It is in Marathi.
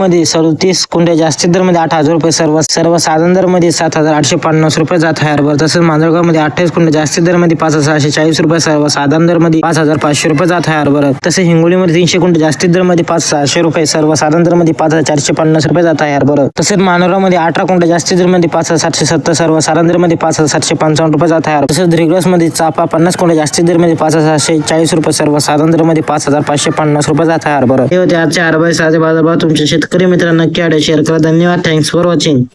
दरमध्ये सदतीस कुंड्या जास्तीत दरमध्ये आठ हजार रुपये सर्व सर्व साधारण दरमध्ये सात हजार आठशे पन्नास रुपये जात आहे हरभर. तसंच मांजळगावमध्ये अठ्ठावीस कुंड्या जास्तीत दरमध्ये पाच हजार सहाशे चाळीस रुपये सर्व साधारण दरमध्ये पाच हजार पाचशे रुपये जात आहे हरभर. तसेच हिंगोलीमध्ये तीनशे कुंड्या जास्तीत दरमध्ये पाच सहाशे रुपये सर्व साधारण दरमध्ये पाच हजार चारशे पन्नास रुपये जात आहे हरभर. तसेच मानोरामध्ये अठरा कुंड्या जास्तीत दरमध्ये पाच हजार सातशे सत्तर सर्व साधारण पाच हजार सातशे पंचावन्न रुपये जात आहे तसेच ध्रिग्रसमध्ये चापा पन्नास कुंड्या जास्तीत दरमध्ये पाच हजार सहाशे चाळीस रुपये सर्व साधारण पाच हजार पाचशे पन्नास रुपये जात आहे हरभर. हे होते आजच्या हरभर साधे बाजारभाव. तुमच्या शेतकरी मित्रांना नक्की शेअर करा धन्यवाद. Thanks for watching